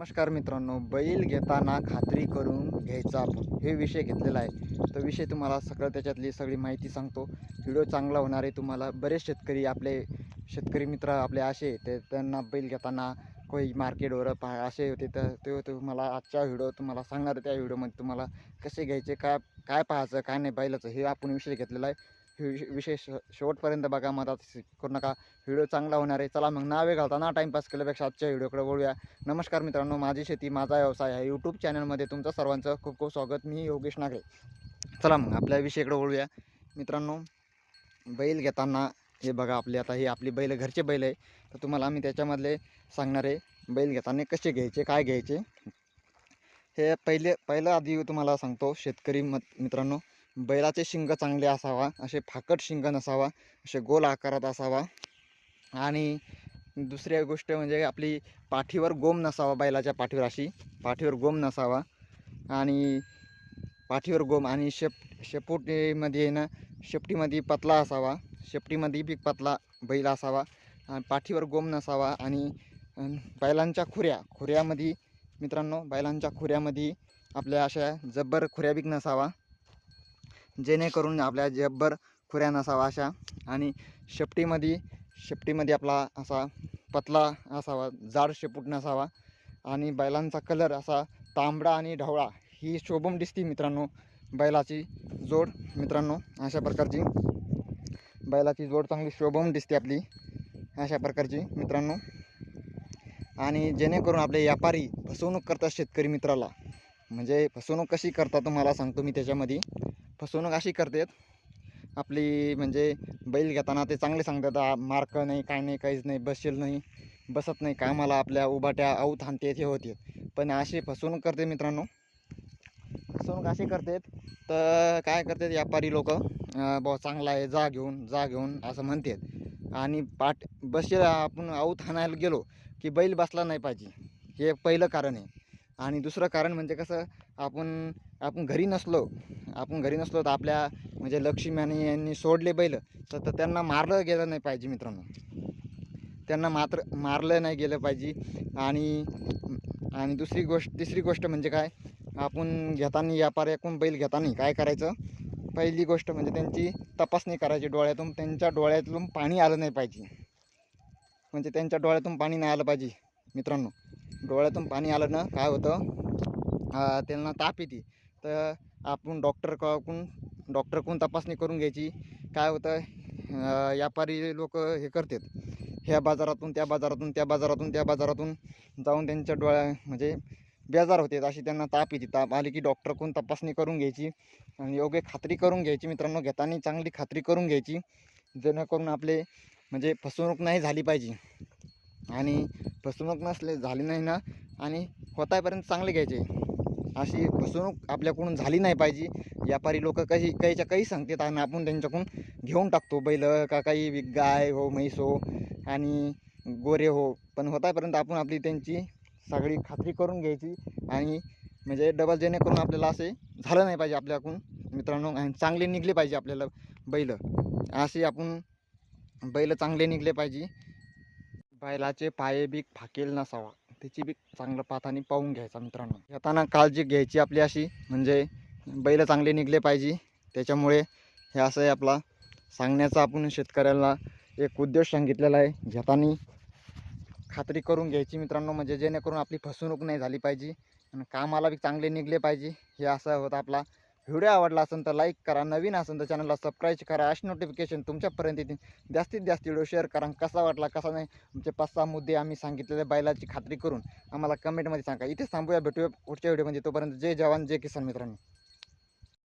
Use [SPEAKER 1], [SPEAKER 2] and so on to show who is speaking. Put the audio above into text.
[SPEAKER 1] नमस्कार मित्रांनो बैल घेताना खात्री करून घ्यायचा आपण. हे विषय घेतलेला आहे. तो विषय तुम्हाला सगळं त्याच्यातली सगळी माहिती सांगतो. व्हिडिओ चांगला होणार आहे तुम्हाला. बरेच शेतकरी आपले शेतकरी मित्र आपले असे ते त्यांना बैल घेताना कोई मार्केटवर पा असे होते तर ते तुम्हाला आजच्या व्हिडिओ तुम्हाला सांगणार आहे त्या व्हिडिओमध्ये तुम्हाला कसे घ्यायचे काय काय पाहायचं काय नाही बैलाचं हे आपण विषय घेतलेला आहे. विशेष विषय श शेवटपर्यंत बघा मला करू नका. व्हिडिओ चांगला होणार आहे. चला मग नावे घालताना टाईमपास केल्यापेक्षा आजच्या व्हिडिओकडे वळूया. नमस्कार मित्रांनो माझी शेती माझा व्यवसाय आहे यूट्यूब चॅनलमध्ये तुमचं सर्वांचं खूप खूप स्वागत. मी योगेश नागरे. चला मग आपल्या विषयाकडे वळूया. मित्रांनो बैल घेताना हे बघा आपले आता हे आपली बैल घरचे बैल आहे. तर तुम्हाला मी त्याच्यामधले सांगणार आहे बैल घेताना कसे घ्यायचे काय घ्यायचे? हे पहिले पहिलं आधी तुम्हाला सांगतो शेतकरी मत मित्रांनो. बैलाचे शिंग चांगले असावा असे फाकट शिंग नसावा असे गोल आकारात असावा. आणि दुसरी गोष्ट म्हणजे आपली पाठीवर गोम नसावा बैलाच्या पाठीवर अशी. पाठीवर गोम नसावा. आणि पाठीवर गोम आणि शेप शेपुटीमध्ये ना शेपटीमध्ये पतला असावा. शेपटीमध्ये बी पतला बैल असावा. आणि पाठीवर गोम नसावा. आणि बैलांच्या खुऱ्या खुऱ्यामध्ये मित्रांनो बैलांच्या खुऱ्यामध्ये आपल्या अशा जब्बर खुऱ्या बीक नसावा. जेणेकरून आपल्या जब्बर खुऱ्या नसावा अशा आणि शेपटीमध्ये शेपटीमध्ये आपला असा पतला असावा जाड शेपूट नसावा आणि बैलांचा कलर असा तांबडा आणि ढवळा ही शोभम दिसती मित्रांनो बैलाची जोड मित्रांनो अशा प्रकारची. बैलाची जोड चांगली शोभम दिसते आपली अशा प्रकारची मित्रांनो. आणि जेणेकरून आपले व्यापारी फसवणूक करतात शेतकरी मित्राला. म्हणजे फसवणूक कशी करतात तुम्हाला सांगतो मी त्याच्यामध्ये. फसवणूक अशी करतात. आपली म्हणजे बैल घेताना ते चांगले सांगतात मार्क नाही काय नाही काहीच नाही बसेल नाही बसत नाही कामाला आपल्या उभाट्या आऊत हाणते हे होते पण अशी फसवणूक करते मित्रांनो. फसवणूक अशी करतात तर काय करतात व्यापारी लोक बुवा चांगला आहे जा घेऊन जा घेऊन असं म्हणतात. आणि पाठ बसशील आपण आऊत हाणायला गेलो की बैल बसला नाही पाहिजे. हे पहिलं कारण आहे. आणि दुसरं कारण म्हणजे कसं आपण आपण घरी नसलो आपण घरी नसलो तर आपल्या म्हणजे लक्ष्मी यांनी सोडले बैल तर तर त्यांना मारलं गेलं नाही पाहिजे मित्रांनो. त्यांना मात्र मारलं नाही गेलं पाहिजे. आणि आणि दुसरी गोष्ट तिसरी गोष्ट म्हणजे काय? आपण घेताना व्यापाऱ्याकडून बैल घेताना काय करायचं? पहिली गोष्ट म्हणजे त्यांची तपासणी करायची डोळ्यातून. त्यांच्या डोळ्यातून पाणी आलं नाही पाहिजे. म्हणजे त्यांच्या डोळ्यातून पाणी नाही आलं पाहिजे मित्रांनो. डोळ्यातून पाणी आलं ना काय होतं? त्यांना ताप येते. तर आपण डॉक्टरकडून डॉक्टरकडून तपासणी करून घ्यायची. काय होतं व्यापारी लोक हे करतात. ह्या बाजारातून त्या बाजारातून त्या बाजारातून त्या बाजारातून जाऊन त्यांच्या डोळ्या म्हणजे बेजार होते अशी त्यांना ताप येते. ताप आली की डॉक्टरकडून तपासणी करून घ्यायची आणि योग्य खात्री करून घ्यायची. मित्रांनो घेताना चांगली खात्री करून घ्यायची. जेणेकरून आपले म्हणजे फसवणूक नाही झाली पाहिजे. आणि फसवणूक नसले झाली नाही ना. आणि होतापर्यंत चांगले घ्यायचे. अशी फसवणूक आपल्याकडून झाली नाही पाहिजे. व्यापारी लोक काही काहीच्या काही सांगतात आणि आपण त्यांच्याकडून घेऊन टाकतो. बैल का काही गाय हो म्हैस हो आणि गोरे हो. पण होतापर्यंत आपण आपली त्यांची सगळी खात्री करून घ्यायची आणि म्हणजे डबल जेणेकरून आपल्याला असे झालं नाही पाहिजे आपल्याकडून मित्रांनो. आणि चांगले निघले पाहिजे आपल्याला बैल. असे आपण बैल चांगले निघले पाहिजे. बैलाचे पाय बीक फाकेल नसावा. त्याची बी चांगलं पाहतानी पाहून घ्यायचा मित्रांनो. येताना काळजी घ्यायची आपली अशी म्हणजे बैल चांगले निघले पाहिजे. त्याच्यामुळे हे असं आहे आपला सांगण्याचा आपण शेतकऱ्याला एक उद्देश सांगितलेला आहे. घेताना खात्री करून घ्यायची मित्रांनो म्हणजे जेणेकरून आपली फसवणूक नाही झाली पाहिजे आणि कामाला बी चांगले निघले पाहिजे. हे असं होतं आपला व्हिडिओ आवडला असेल तर लाईक करा. नवीन असेल तर चॅनलला सबस्क्राईब करा. अशी नोटिफिकेशन तुमच्यापर्यंत येतील. जास्तीत जास्त व्हिडिओ शेअर करा. कसा वाटला कसा नाही आमचे पाच सहा मुद्दे आम्ही सांगितलेले बैलाची खात्री करून आम्हाला कमेंटमध्ये सांगा. इथेच थांबूया. भेटूया पुढच्या व्हिडिओमध्ये तोपर्यंत जय जवान जय किसान मित्रांनो.